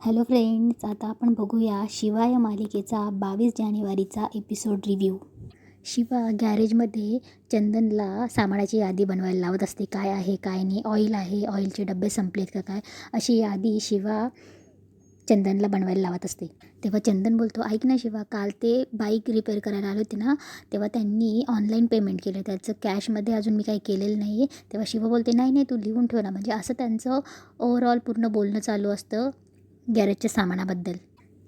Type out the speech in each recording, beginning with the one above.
Hello friends आता आपण बघूया शिवा या मालिकेचा बावीस जानेवारीचा एपिसोड रिव्ह्यू शिवा गॅरेजमध्ये चंदनला सामानाची यादी बनवायला लावत असते. काय आहे काय नाही ऑइल आहे ऑइलचे डबे संपलेत का काय? अशी यादी शिवा चंदनला बनवायला लावत असते. तेव्हा चंदन बोलतो ऐक ना शिवा काल ते बाईक रिपेअर करायला आले होते ना तेव्हा त्यांनी ऑनलाईन पेमेंट केलं. त्याचं कॅशमध्ये अजून मी काही केलेलं नाही आहे तेव्हा शिवा बोलते नाही नाही तू लिहून ठेव ना. म्हणजे असं त्यांचं ओव्हरऑल पूर्ण बोलणं चालू असतं. गॅरेजच्या सामानाबद्दल.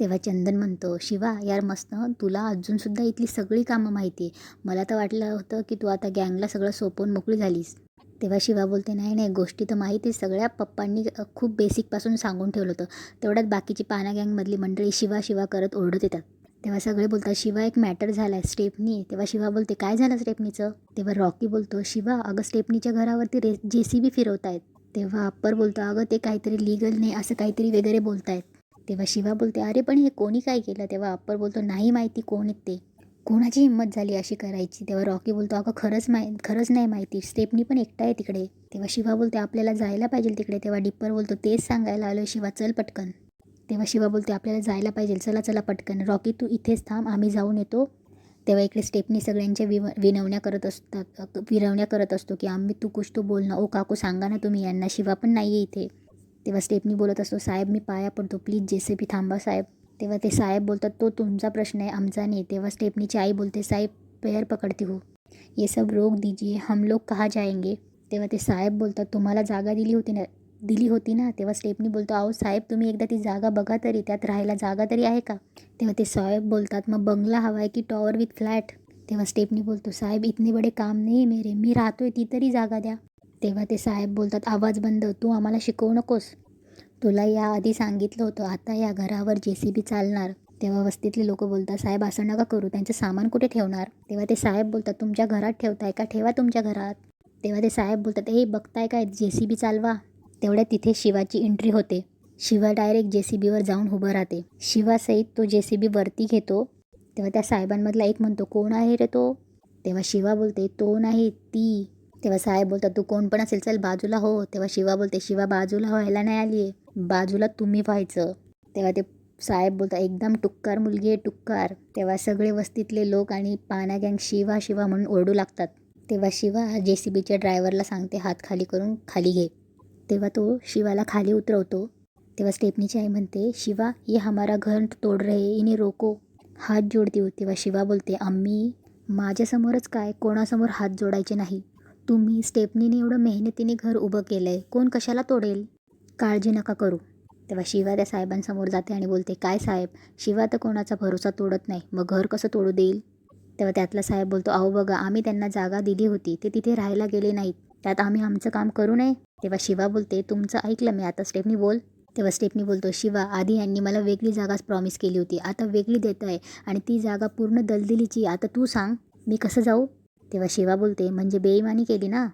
तेव्हा चंदन म्हणतो शिवा यार मस्त तुला अजूनसुद्धा इथली सगळी कामं माहिती आहे मला तर वाटलं होतं की तू आता गँगला सगळं सोपवून मोकळी झालीस. तेव्हा शिवा बोलते नाही नाही गोष्टी तर माहिती आहे. सगळ्या पप्पांनी खूप बेसिकपासून सांगून ठेवलं होतं. तेवढ्यात बाकीची पाना गँगमधली मंडळी शिवा शिवा करत ओरडत येतात. तेव्हा सगळे बोलतात शिवा एक मॅटर झाला आहे स्टेपनी. तेव्हा शिवा बोलते काय झालं स्टेपनीचं? तेव्हा रॉकी बोलतो शिवा अगं स्टेपनीच्या घरावरती रे जे सी बी फिरवत आहेत तेव्हा अप्पर बोलतो अगं ते काहीतरी लिगल नाही असं काहीतरी वगैरे बोलतायत. तेव्हा शिवा बोलते अरे पण हे कोणी काय केलं? तेव्हा अप्पर बोलतो नाही माहिती कोण आहेत ते. कोणाची हिंमत झाली अशी करायची? तेव्हा रॉकी बोलतो अगं खरंच माहि खरंच नाही माहिती स्टेपनी पण एकटा आहे तिकडे. तेव्हा शिवा बोलते आपल्याला जायला पाहिजे तिकडे. तेव्हा डिप्पर बोलतो तेच सांगायला आलो शिवा चल पटकन. तेव्हा शिवा बोलते आपल्याला जायला पाहिजे चला चला पटकन. रॉकी तू इथेच थांब आम्ही जाऊन येतो. तेव्हा इकडे स्टेपनी सगळ्यांच्या विव विनवण्या करत असतात विरवण्या करत असतो की आम्ही तू कुछ तो बोल ना. ओ काकू सांगा ना तुम्ही यांना शिवा पण नाही आहे इथे. तेव्हा स्टेपनी बोलत असतो साहेब मी पाया पडतो. प्लीज जे सी बी थांबा साहेब. तेव्हा ते साहेब बोलतात तो तुमचा प्रश्न आहे आमचा नाही. तेव्हा स्टेपनीची आई बोलते साहेब पैर पकडती हो. ये सब रोक दीजिए हम लोग कहाँ जाएंगे? तेव्हा ते साहेब बोलतात तुम्हाला जागा दिली होती ना दिली होती ना तेव्हा स्टेपनी बोलतो अहो साहेब तुम्ही एकदा ती जागा बघा तरी त्यात राहायला जागा तरी आहे का? तेव्हा ते साहेब बोलतात मग बंगला हवा आहे की टॉवर विथ फ्लॅट तेव्हा स्टेपनी बोलतो साहेब इतने बडे काम नाही मेरे मी राहतोय ती तरी जागा द्या. तेव्हा ते साहेब बोलतात आवाज बंद तू आम्हाला शिकवू नकोस. तुला याआधी सांगितलं होतं आता या घरावर जे सी बी चालणार. तेव्हा वस्तीतले लोक बोलतात साहेब असं नका करू त्यांचं सामान कुठे ठेवणार? तेव्हा ते साहेब बोलतात तुमच्या घरात ठेवताय का? ठेवा तुमच्या घरात. तेव्हा ते साहेब बोलतात ए बघताय काय? जे सी बी चालवा. तेवढ्या तिथे शिवाची एंट्री होते. शिवा डायरेक्ट जे सी बीवर जाऊन उभं राहते. शिवासहित तो जे सी बी वरती घेतो. तेव्हा त्या साहेबांमधला एक म्हणतो कोण आहे रे तो? तेव्हा शिवा बोलते तो नाही ती. तेव्हा साहेब बोलतात तू कोण पण असेल चल बाजूला हो. तेव्हा शिवा बोलते शिवा बाजूला हो, व्हायला नाही आली आहे बाजूला तुम्ही व्हायचं. तेव्हा ते साहेब बोलतात एकदम टुक्कार मुलगी आहे टुक्कार. तेव्हा सगळे वस्तीतले लोक आणि पाना गँग शिवा शिवा म्हणून ओरडू लागतात. तेव्हा शिवा जे सी बीच्या ड्रायव्हरला सांगते हात खाली करून खाली घे. तेव्हा तो शिवाला खाली उतरवतो. तेव्हा स्टेपनीची आई म्हणते शिवा ये हमारा घर तोड रहे इने रोको. हात जोडते हो, तेव्हा शिवा बोलते आम्ही माझ्यासमोरच काय कोणासमोर हात जोडायचे नाही. तुम्ही स्टेपनीने एवढं मेहनतीने घर उभं केलं आहे कोण कशाला तोडेल? काळजी नका करू. तेव्हा शिवा त्या साहेबांसमोर जाते आणि बोलते काय साहेब शिवा तर कोणाचा भरोसा तोडत नाही मग घर कसं तोडू देईल? तेव्हा त्यातला साहेब बोलतो अहो बघा आम्ही त्यांना जागा दिली होती ते तिथे राहायला गेले नाहीत. त्यात आम्ही आमचं काम करू नये. तेव्हा शिवा बोलते तुमचं ऐकलं मी आता स्टेपनी बोल. तेव्हा स्टेपनी बोलतो शिवा आधी यांनी मला वेगळी जागाच प्रॉमिस केली होती. आता वेगळी देत आहे आणि ती जागा पूर्ण दलदलीची आता तू सांग मी कसं जाऊ? तेव्हा शिवा बोलते म्हणजे बेईमानी केली ना?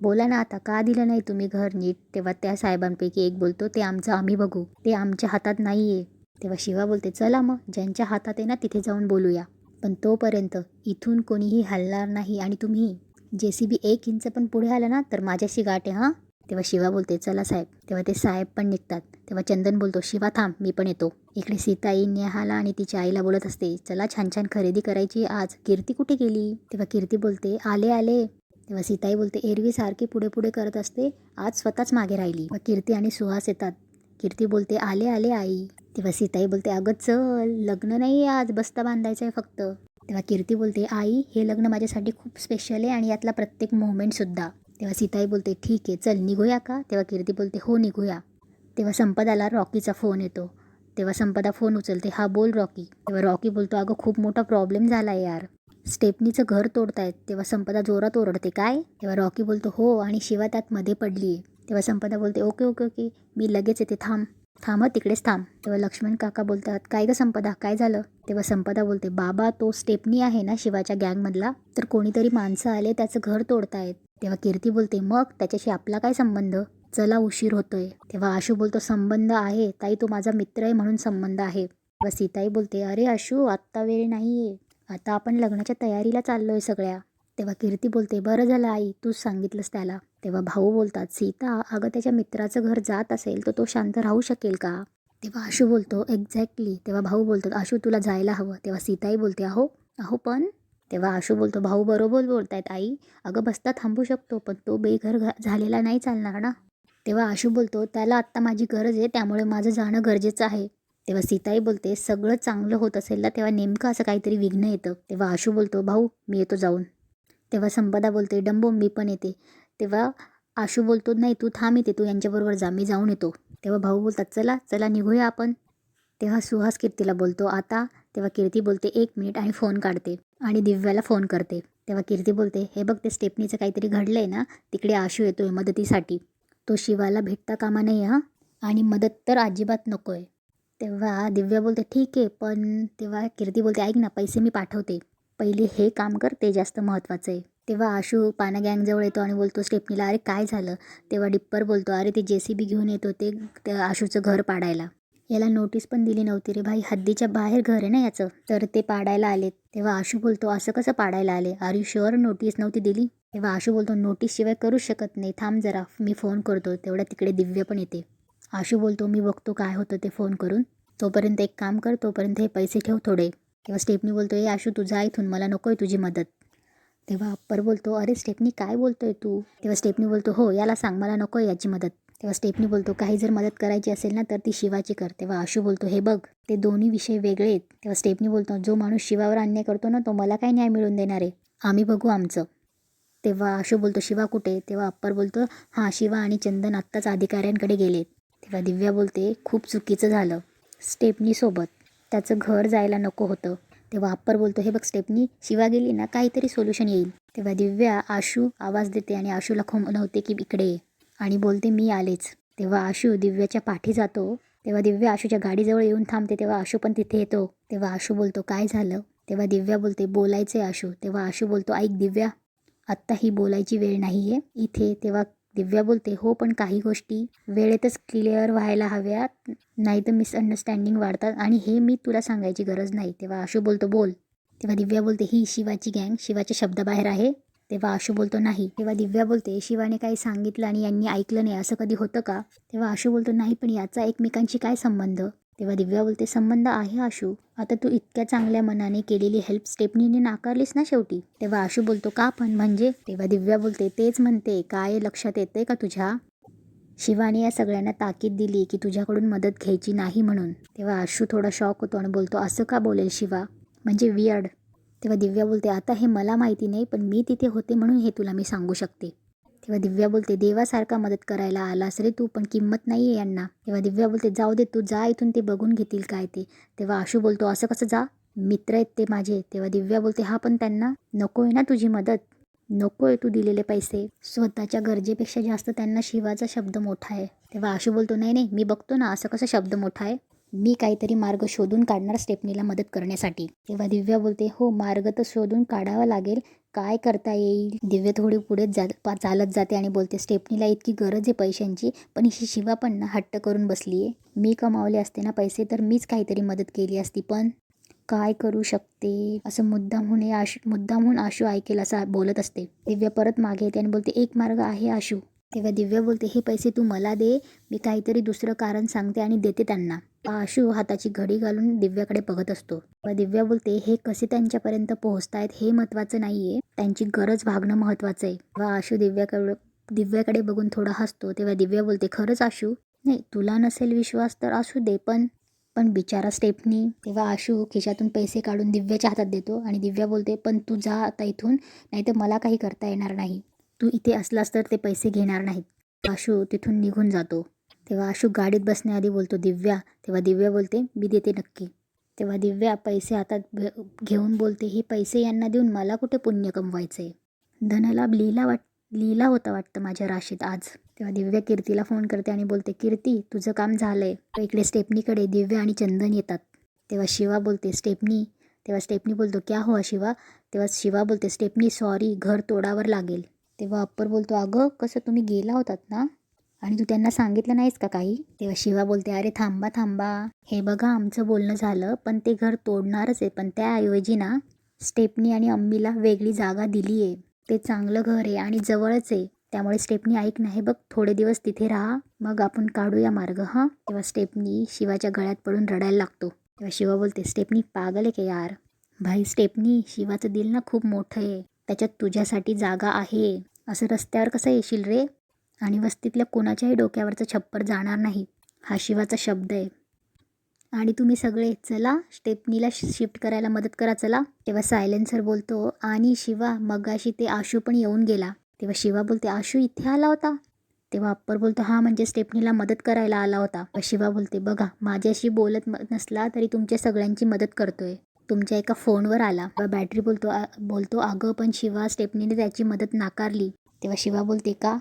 बोला ना आता का दिलं नाही तुम्ही घर नीट? तेव्हा त्या साहेबांपैकी एक बोलतो ते आमचं आम्ही बघू. ते आमच्या हातात नाही आहे तेव्हा शिवा बोलते चला मग ज्यांच्या हातात आहे ना तिथे जाऊन बोलूया. पण तोपर्यंत इथून कोणीही हलणार नाही आणि तुम्ही जे सी बी एक इंच पण पुढे आलं ना तर माझ्याशी गाठ आहे हां? तेव्हा शिवा बोलते चला साहेब. तेव्हा ते साहेब पण निघतात. तेव्हा चंदन बोलतो शिवा थांब मी पण येतो. इकडे सीताई नेहाला आणि तिच्या आईला बोलत असते चला छान छान खरेदी करायची आज. कीर्ती कुठे गेली? तेव्हा कीर्ती बोलते आले आले. तेव्हा सीताई बोलते एरवी सारखी पुढे पुढे करत असते आज स्वतःच मागे राहिली. मग कीर्ती आणि सुहास येतात. कीर्ती बोलते आले आले आई. तेव्हा सीताई बोलते अगं चल लग्न नाही आहे आज बस्ता बांधायचा आहे फक्त. तेव्हा कीर्ती बोलते आई हे लग्न माझ्यासाठी खूप स्पेशल आहे आणि यातला प्रत्येक मोमेंटसुद्धा तेव्हा सीताई बोलते ठीक आहे चल निघूया का? तेव्हा कीर्ती बोलते हो निघूया. तेव्हा संपदाला रॉकीचा फोन येतो. तेव्हा संपदा फोन उचलते हा बोल रॉकी. तेव्हा रॉकी बोलतो अगं खूप मोठा प्रॉब्लेम झाला आहे यार. स्टेपनीचं घर तोडतायत. तेव्हा संपदा जोरात ओरडते काय? तेव्हा रॉकी बोलतो हो आणि शिवा त्यात मध्ये पडली आहे तेव्हा संपदा बोलते ओके ओके ओके मी लगेच येते थांब. थांब तिकडेच थांब. तेव्हा लक्ष्मण काका बोलतात काय गं संपदा? काय झालं? तेव्हा संपदा बोलते बाबा तो स्टेपनी आहे ना शिवाच्या गँगमधला? तर कोणीतरी माणसं आले त्याचं घर तोडतायत. तेव्हा कीर्ती बोलते मग त्याच्याशी आपला काय संबंध? चला उशीर होतोय. तेव्हा आशू बोलतो संबंध आहे. ताई तो माझा मित्र आहे म्हणून संबंध आहे. व सीताई बोलते अरे आशू आत्ता वेळ नाही आहे आता आपण लग्नाच्या तयारीला चाललोय सगळ्या. तेव्हा कीर्ती बोलते बरं झालं आई. तूच सांगितलंस त्याला. तेव्हा भाऊ बोलतात सीता अगं त्याच्या मित्राचं घर जात असेल तर तो शांत राहू शकेल का? तेव्हा आशू बोलतो एक्झॅक्टली. तेव्हा भाऊ बोलतो आशू तुला जायला हवं. तेव्हा सीताही बोलते अहो अहो पण. तेव्हा आशू बोलतो भाऊ बरोबर बोलतायत आई. अगं बसता थांबू शकतो पण तो बेघर घ- झालेला नाही चालणार ना. तेव्हा आशू बोलतो त्याला आत्ता माझी गरज आहे त्यामुळे माझं जाणं गरजेचं आहे. तेव्हा सीताई बोलते सगळं चांगलं होत असेल ना तेव्हा नेमकं असं काहीतरी विघ्न येतं. तेव्हा आशू बोलतो भाऊ मी येतो जाऊन. तेव्हा संपदा बोलते डंबो मी पण येते. तेव्हा आशू बोलतो नाही तू थांब येते तू यांच्याबरोबर जा मी जाऊन येतो. तेव्हा भाऊ बोलतात चला चला निघूया आपण. तेव्हा सुहास कीर्तीला बोलतो आता तेव्हा कीर्ती बोलते एक मिनिट आणि फोन काढते आणि दिव्याला फोन करते. तेव्हा कीर्ती बोलते हे बघ ते स्टेपनीचं काहीतरी घडलं आहे ना तिकडे आशू येतोय मदतीसाठी. तो शिवाला भेटता कामा नाही हां? आणि मदत तर अजिबात नको आहे तेव्हा दिव्या बोलते ठीक आहे पण तेव्हा कीर्ती बोलते ऐक ना पैसे मी पाठवते. पहिले हे काम कर ते जास्त महत्त्वाचं आहे. तेव्हा आशू पाना गँगजवळ येतो आणि बोलतो स्टेपनीला अरे काय झालं? तेव्हा डिप्पर बोलतो अरे ते जे सी बी घेऊन येतो ते त्या आशूचं घर पाडायला. याला नोटीस पण दिली नव्हती रे भाई. हद्दीच्या बाहेर घर आहे ना याचं? तर ते पाडायला आले तेव्हा आशू बोलतो असं कसं पाडायला आले? आर यू शुअर नोटीस नव्हती दिली? तेव्हा आशू बोलतो नोटीस शिवाय करूच शकत नाही. थांब जरा मी फोन करतो. तेवढ्या तिकडे दिव्य पण येते. आशू बोलतो मी बघतो काय होतं ते फोन करून. तोपर्यंत एक काम कर तोपर्यंत हे पैसे ठेव थोडे. तेव्हा स्टेपनी बोलतो ए आशू तुझा इथून. मला नको आहे तुझी मदत. तेव्हा अप्पर बोलतो अरे स्टेपनी काय बोलतोय तू? तेव्हा स्टेपनी बोलतो हो याला सांग मला नको याची मदत. तेव्हा स्टेपनी बोलतो काही जर मदत करायची असेल ना तर ती शिवाची कर. तेव्हा आशू बोलतो हे बघ ते दोन्ही विषय वेगळे आहेत. तेव्हा स्टेपनी बोलतो जो माणूस शिवावर अन्याय करतो ना तो मला काय न्याय मिळवून देणार आहे? आम्ही बघू आमचं. तेव्हा आशू बोलतो शिवा कुठे तेव्हा अप्पर बोलतो हां शिवा आणि चंदन आत्ताच अधिकाऱ्यांकडे गेलेत. तेव्हा दिव्या बोलते खूप चुकीचं झालं स्टेपनीसोबत त्याचं घर जायला नको होतं. तेव्हा अप्पर बोलतो हे बघ स्टेपनी शिवा गेली ना काहीतरी सोल्युशन येईल. तेव्हा दिव्या आशू आवाज देते आणि आशूला नव्हते की इकडे आणि बोलते मी आलेच. तेव्हा आशू दिव्याच्या पाठी जातो. तेव्हा दिव्या आशूच्या गाडीजवळ येऊन थांबते. तेव्हा आशू पण तिथे येतो. तेव्हा आशू बोलतो काय झालं? तेव्हा दिव्या बोलते बोलायचं आहे आशू. तेव्हा आशू बोलतो ऐक दिव्या आत्ता ही बोलायची वेळ नाही आहे इथे तेव्हा दिव्या बोलते हो पण काही गोष्टी वेळेतच क्लिअर व्हायला हव्यात नाही तर मिसअंडरस्टँडिंग वाढतात आणि हे मी तुला सांगायची गरज नाही. तेव्हा आशू बोलतो बोल. तेव्हा दिव्या बोलते ही शिवाची गँग शिवाच्या शब्दाबाहेर आहे. तेव्हा आशू बोलतो नाही. तेव्हा दिव्या बोलते शिवाने काही सांगितलं आणि यांनी ऐकलं नाही असं कधी होतं का? तेव्हा आशू बोलतो नाही पण याचा एकमेकांशी काय संबंध? तेव्हा दिव्या बोलते संबंध आहे आशू. आता तू इतक्या चांगल्या मनाने केलेली हेल्प स्टेपनीने नाकारलीस ना शेवटी? तेव्हा आशू बोलतो का पण? म्हणजे? तेव्हा दिव्या बोलते तेच म्हणते. काय लक्षात येते का तुझ्या? शिवाने या सगळ्यांना ताकीद दिली की तुझ्याकडून मदत घ्यायची नाही म्हणून. तेव्हा आशू थोडा शॉक होतो आणि बोलतो असं का बोलेल शिवा? म्हणजे वियर्ड तेव्हा दिव्या बोलते आता हे मला माहिती नाही पण मी तिथे होते म्हणून हे तुला मी सांगू शकते. तेव्हा दिव्या बोलते देवासारखा मदत करायला आलास रे तू पण किंमत नाही आहे यांना. तेव्हा दिव्या बोलते जाऊ दे तू जा इथून ते बघून घेतील काय ते. तेव्हा आशू बोलतो असं कसं जा? मित्र आहेत ते माझे. तेव्हा दिव्या बोलते हा पण त्यांना? नको आहे ना तुझी मदत? नको आहे तू दिलेले पैसे. स्वतःच्या गरजेपेक्षा जास्त त्यांना शिवाचा शब्द मोठा आहे. तेव्हा आशू बोलतो नाही नाही मी बघतो ना असं कसं शब्द मोठा आहे? मी काहीतरी मार्ग शोधून काढणार स्टेपनीला मदत करण्यासाठी. तेव्हा दिव्या बोलते हो मार्ग तर शोधून काढावा लागेल. काय करता येईल? दिव्य थोडी पुढे जा पा चालत जाते आणि बोलते स्टेपनीला इतकी गरज आहे पैशांची पण ही शिवा पण ना हट्ट करून बसली आहे मी कमावले असते ना पैसे तर मीच काहीतरी मदत केली असती पण काय करू शकते? असं मुद्दामहून हे आशू मुद्दामहून आशू ऐकेल असं बोलत असते. दिव्या परत मागे येते आणि बोलते एक मार्ग आहे आशू. तेव्हा दिव्या बोलते हे पैसे तू मला दे. मी काहीतरी दुसरं कारण सांगते आणि देते त्यांना. आशू हाताची घडी घालून दिव्याकडे बघत असतो. दिव्या बोलते हे कसे त्यांच्यापर्यंत पोहोचतायत हे महत्त्वाचं नाही आहे त्यांची गरज भागणं महत्त्वाचं आहे तेव्हा आशू दिव्याकडे दिव्याकडे बघून थोडा हसतो तेव्हा दिव्या बोलते खरंच आशू? नाही तुला नसेल विश्वास तर असू दे पण पण बिचारा स्टेपनी तेव्हा आशू खिशातून पैसे काढून दिव्याच्या हातात देतो आणि दिव्या बोलते पण तू जा आता इथून नाही तर मला काही करता येणार नाही. तू इथे असलास तर ते पैसे घेणार नाहीत. आशू तिथून निघून जातो. तेव्हा अशोक गाडीत बसण्याआधी बोलतो दिव्या. तेव्हा दिव्या बोलते मी देते नक्की. तेव्हा दिव्या पैसे हातात घेऊन बोलते हे पैसे यांना देऊन मला कुठे पुण्य कमवायचं आहे धनलाभ लिहिला वाट लिहिला होता वाटतं माझ्या राशीत आज. तेव्हा दिव्या कीर्तीला फोन करते आणि बोलते कीर्ती तुझं काम झालंय. इकडे स्टेपनीकडे दिव्या आणि चंदन येतात. तेव्हा शिवा बोलते स्टेपनी. तेव्हा स्टेपनी बोलतो क्या हो शिवा? तेव्हा शिवा बोलते स्टेपनी सॉरी घर तोडावर लागेल. तेव्हा अप्पर बोलतो अगं कसं तुम्ही गेला होतात ना? आणि तू त्यांना सांगितलं नाहीस का काही? तेव्हा शिवा बोलते अरे थांबा थांबा. हे बघा आमचं बोलणं झालं पण ते घर तोडणारच आहे पण त्याऐवजी ना स्टेपनी आणि अम्मीला वेगळी जागा दिली आहे ते चांगलं घर आहे आणि जवळच आहे. त्यामुळे स्टेपनी ऐक नाही बघ थोडे दिवस तिथे राहा मग आपण काढूया मार्ग हां? तेव्हा स्टेपनी शिवाच्या गळ्यात पडून रडायला लागतो. तेव्हा शिवा बोलते स्टेपनी पागल आहे का यार? भाई स्टेपनी शिवाचं दिल ना खूप मोठं आहे. त्याच्यात तुझ्यासाठी जागा आहे. असं रस्त्यावर कसं येशील रे? आणि वस्तीतल्या कोणाच्याही डोक्यावरचं छप्पर जाणार नाही हा शिवाचा शब्द आहे. आणि तुम्ही सगळे चला स्टेपनीला शिफ्ट करायला मदत करा चला. तेव्हा सायलेन्सर बोलतो आणि शिवा मगाशी ते आशू पण येऊन गेला. तेव्हा शिवा बोलते आशू इथे आला होता? तेव्हा अप्पर बोलतो हा म्हणजे स्टेपनीला मदत करायला आला होता. शिवा बोलते बघा माझ्याशी बोलत म- नसला तरी तुमच्या सगळ्यांची मदत करतोय. तुमच्या एका फोनवर आला. बॅटरी बोलतो बोलतो अगं पण शिवा स्टेपनीने त्याची मदत नाकारली. तेव्हा शिवा बोलते का?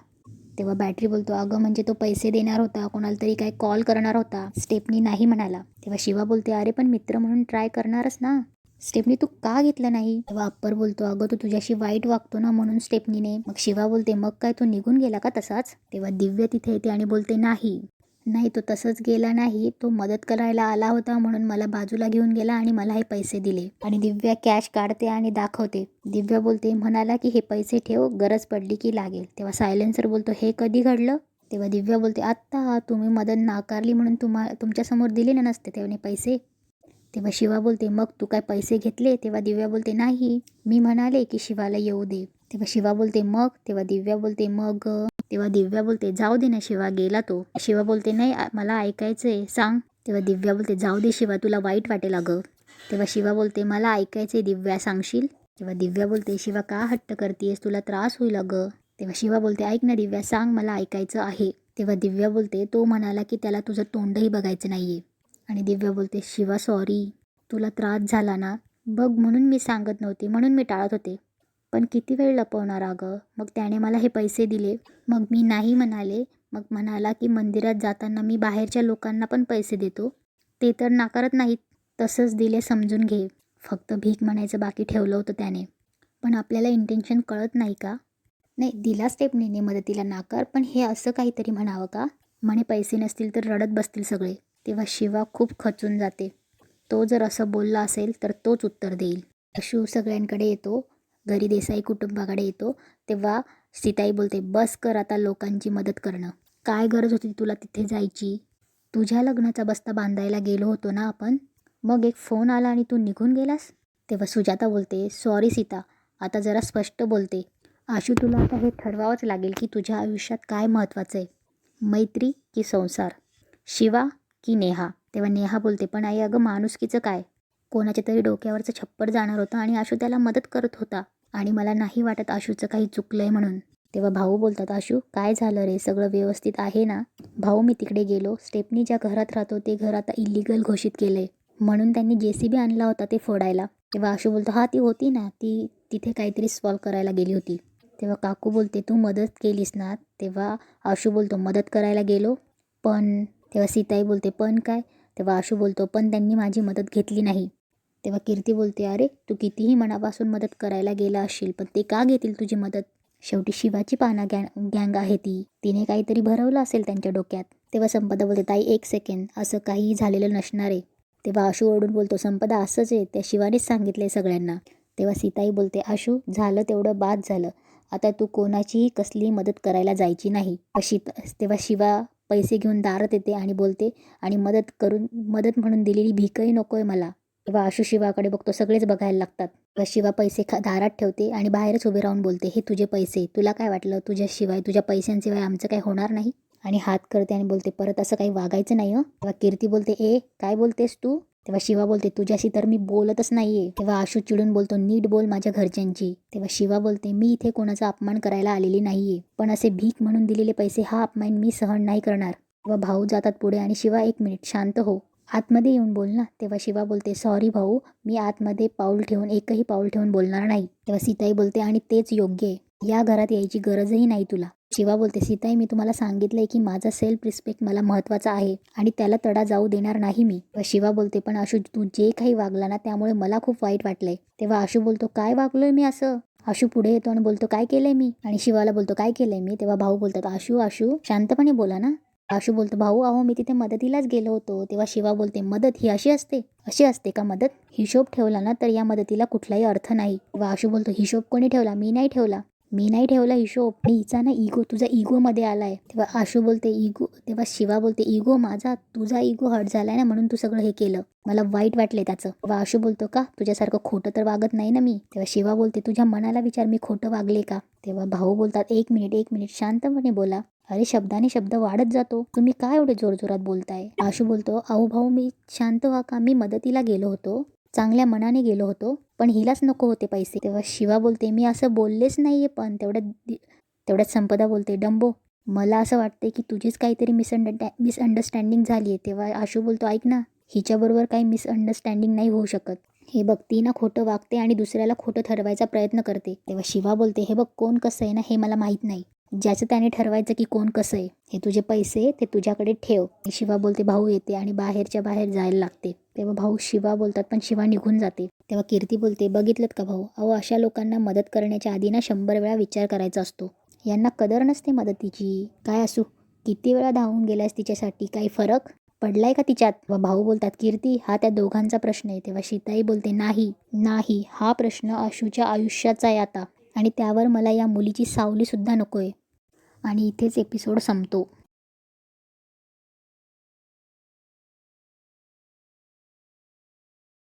तेव्हा बॅटरी बोलतो अगं म्हणजे तो पैसे देणार होता कोणाला तरी काय कॉल करणार होता. स्टेपनी नाही म्हणाला. तेव्हा शिवा बोलते अरे पण मित्र म्हणून ट्राय करणारच ना. स्टेपनी तू का घेतलं नाही? तेव्हा अप्पर बोलतो अगं तू तुझ्याशी वाईट वागतो ना म्हणून स्टेपनीने मग शिवा बोलते मग काय तू निघून गेला का तसाच? तेव्हा दिव्य तिथे येते आणि बोलते नाही. नाही तो तसंच गेला नाही. तो मदत करायला आला होता म्हणून मला बाजूला घेऊन गेला आणि मला हे पैसे दिले. आणि दिव्या कॅश काढते आणि दाखवते. दिव्या बोलते म्हणाला की हे पैसे ठेव गरज पडली की लागेल. तेव्हा सायलेन्सर बोलतो हे कधी घडलं? तेव्हा दिव्या बोलते आत्ता तुम्ही मदत नाकारली म्हणून तुम्हा तुमच्यासमोर दिले ना नसते तेव्हा पैसे. तेव्हा शिवा बोलते मग तू काय पैसे घेतले? तेव्हा दिव्या बोलते नाही. मी म्हणाले की शिवाला येऊ दे. तेव्हा शिवा बोलते मग? तेव्हा दिव्या बोलते मग तेव्हा दिव्या बोलते जाऊ दे ना शिवा गेला तो. शिवा बोलते नाही मला मला ऐकायचंय सांग. तेव्हा दिव्या बोलते जाऊ दे शिवा तुला वाईट वाटेल अगं. तेव्हा शिवा बोलते मला ऐकायचंय दिव्या सांगशील? तेव्हा दिव्या बोलते शिवा का हट्ट करतेस तुला त्रास होईल अगं. तेव्हा शिवा बोलते ऐक ना दिव्या सांग मला ऐकायचं आहे. तेव्हा दिव्या बोलते तो म्हणाला की त्याला तुझं तोंडही बघायचं नाहीये. आणि दिव्या बोलते शिवा सॉरी तुला त्रास झाला ना? बघ म्हणून मी सांगत नव्हते म्हणून मी टाळत होते. पण किती वेळ लपवणार अगं? मग त्याने मला हे पैसे दिले. मग मी नाही म्हणाले. मग म्हणाला की मंदिरात जाताना मी बाहेरच्या लोकांना पण पैसे देतो. ते तर नाकारत नाहीत. तसंच दिले समजून घे. फक्त भीक म्हणायचं बाकी ठेवलं होतं त्याने. पण आपल्याला इंटेन्शन कळत नाही का? नाही दिला स्टेपनीने मदतीला नाकार पण हे असं काहीतरी म्हणावं का? म्हणे पैसे नसतील तर रडत बसतील सगळे. तेव्हा शिवा खूप खचून जाते. तो जर असं बोलला असेल तर तोच उत्तर देईल. शिव सगळ्यांकडे येतो. घरी देसाई कुटुंबाकडे येतो तेव्हा सीताई बोलते बस कर आता लोकांची मदत करणं. काय गरज होती तुला तिथे जायची? तुझ्या लग्नाचा बस्ता बांधायला गेलो होतो ना आपण? मग एक फोन आला आणि तू निघून गेलास? तेव्हा सुजाता बोलते सॉरी सीता आता जरा स्पष्ट बोलते. आशू तुला आता हे ठरवावंच लागेल की तुझ्या आयुष्यात काय महत्त्वाचं आहे. मैत्री की संसार? शिवा की नेहा? तेव्हा नेहा बोलते पण आई अगं माणुसकीचं काय? कोणाच्या तरी डोक्यावरचं छप्पर जाणार होतं आणि आशू त्याला मदत करत होता. आणि मला नाही वाटत आशूचं काही चुकलं आहे म्हणून. तेव्हा भाऊ बोलतात आशू काय झालं रे? सगळं व्यवस्थित आहे ना? भाऊ मी तिकडे गेलो. स्टेपनी ज्या घरात राहतो ते घर आता इलिगल घोषित केलं आहे म्हणून त्यांनी जे सी बी आणला होता ते फोडायला. तेव्हा आशू बोलतो हा ती होती ना. ती तिथे काहीतरी सॉल्व करायला गेली होती. तेव्हा काकू बोलते तू मदत केलीस ना? तेव्हा आशू बोलतो मदत करायला गेलो. पण तेव्हा सीताई बोलते पण काय? तेव्हा आशू बोलतो पण त्यांनी माझी मदत घेतली नाही. तेव्हा कीर्ती बोलते अरे तू कितीही मनापासून मदत करायला गेला असशील पण ते का घेतील तुझी मदत? शेवटी शिवाची पाना गॅ गँग आहे ती. तिने काहीतरी भरवलं असेल त्यांच्या डोक्यात. तेव्हा संपदा बोलते ताई एक सेकंड असं काही झालेलं नसणार आहे. तेव्हा आशू ओढून बोलतो संपदा असंच आहे. त्या शिवानेच सांगितलंय सगळ्यांना. तेव्हा सीताई बोलते आशू झालं तेवढं बाद झालं. आता तू कोणाचीही कसली मदत करायला जायची नाही. अशी तेव्हा शिवा पैसे घेऊन दारात येते आणि बोलते आणि मदत करून मदत म्हणून दिलेली भीकही नको आहे मला. तेव्हा आशू शिवाकडे बघतो सगळेच बघायला लागतात. तेव्हा शिवा पैसे खा दारात ठेवते आणि बाहेरच उभे राहून बोलते हे तुझे पैसे तुला काय वाटलं? तुझ्याशिवाय तुझ्या पैशांशिवाय आमचं काही होणार नाही? आणि हात करते आणि बोलते परत असं काही वागायचं नाही हो. तेव्हा कीर्ती बोलते ए काय बोलतेस तू? तेव्हा शिवा बोलते तुझ्याशी तर मी बोलतच नाहीये. तेव्हा आशू चिडून बोलतो नीट बोल माझ्या घरच्यांची. तेव्हा शिवा बोलते मी इथे कोणाचा अपमान करायला आलेली नाहीये पण असे भीक म्हणून दिलेले पैसे हा अपमान मी सहन नाही करणार. तेव्हा भाऊ जातात पुढे आणि शिवा एक मिनिट शांत हो. आतमध्ये येऊन बोल ना. तेव्हा शिवा बोलते सॉरी भाऊ मी आतमध्ये पाऊल ठेवून एकही पाऊल ठेवून बोलणार नाही. तेव्हा सीताई बोलते आणि तेच योग्य आहे. या घरात यायची गरजही नाही तुला. शिवा बोलते सीताई मी तुम्हाला सांगितलंय की माझा सेल्फ रिस्पेक्ट मला महत्त्वाचा आहे आणि त्याला तडा जाऊ देणार नाही मी. शिवा बोलते पण आशू तू जे काही वागला ना त्यामुळे मला खूप वाईट वाटलंय. तेव्हा आशू बोलतो काय वागलोय मी असं? आशू पुढे येतो आणि बोलतो काय केलंय मी? आणि शिवाला बोलतो काय केलंय मी? तेव्हा भाऊ बोलतात आशू आशू शांतपणे बोला ना. आशू बोलतो भाऊ अहो मी तिथे मदतीलाच गेलो होतो. तेव्हा शिवा बोलते मदत ही अशी असते? अशी असते का मदत? हिशोब ठेवला ना तर या मदतीला कुठलाही अर्थ नाही. वा आशू बोलतो हिशोब कोणी ठेवला? मी नाही ठेवला. मी नाही ठेवला हिशोब? आणि हिचा ना इगो तुझा इगोमध्ये आलाय. तेव्हा आशू बोलते इगो तेव्हा शिवा बोलते इगो माझा तुझा इगो हट झालाय ना म्हणून तू सगळं हे केलं. मला वाईट वाटले त्याचं. तेव्हा आशू बोलतो का? तुझ्यासारखं खोटं तर वागत नाही ना मी? तेव्हा शिवा बोलते तुझ्या मनाला विचार मी खोटं वागले का? तेव्हा भाऊ बोलतात एक मिनिट एक मिनिट शांतपणे बोला. अरे शब्दाने शब्द वाढत जातो. तुम्ही काय एवढे जोरजोरात बोलताय? आशू बोलतो आऊ भाऊ मी शांत व्हा का मी मदतीला गेलो होतो. चांगल्या मनाने गेलो होतो. पण हिलाच नको होते पैसे. तेव्हा शिवा बोलते मी असं बोललेच नाहीये पण तेवढ्यात तेवढ्यात संपदा बोलते डंबो मला असं वाटते की तुझीच काहीतरी मिसअंडरटॅ मिसअंडरस्टँडिंग झाली आहे तेव्हा आशू बोलतो ऐक ना हिच्याबरोबर काही मिसअंडरस्टँडिंग नाही होऊ शकत. हे बघ ती ना खोटं वागते आणि दुसऱ्याला खोटं ठरवायचा प्रयत्न करते. तेव्हा शिवा बोलते हे बघ कोण कसं आहे ना हे मला माहीत नाही. ज्याचं त्याने ठरवायचं की कोण कसं आहे. हे तुझे पैसे ते तुझ्याकडे ठेव. शिवा बोलते भाऊ येते आणि बाहेरच्या बाहेर जायला लागते. तेव्हा भाऊ शिवा बोलतात पण शिवा निघून जाते. तेव्हा कीर्ती बोलते बघितलं का भाऊ? अहो अशा लोकांना मदत करण्याच्या आधी ना शंभर वेळा विचार करायचा असतो. यांना कदर नसते मदतीची. काय असू? किती वेळा धावून गेल्यास तिच्यासाठी? काही फरक? पडलाय का तिच्यात? व भाऊ बोलतात कीर्ती हा त्या दोघांचा प्रश्न आहे. तेव्हा सीताई बोलते नाही नाही हा प्रश्न आशूच्या आयुष्याचा आहे आता. आणि त्यावर मला या मुलीची सावलीसुद्धा नको आहे आणि इथेच एपिसोड संपतो.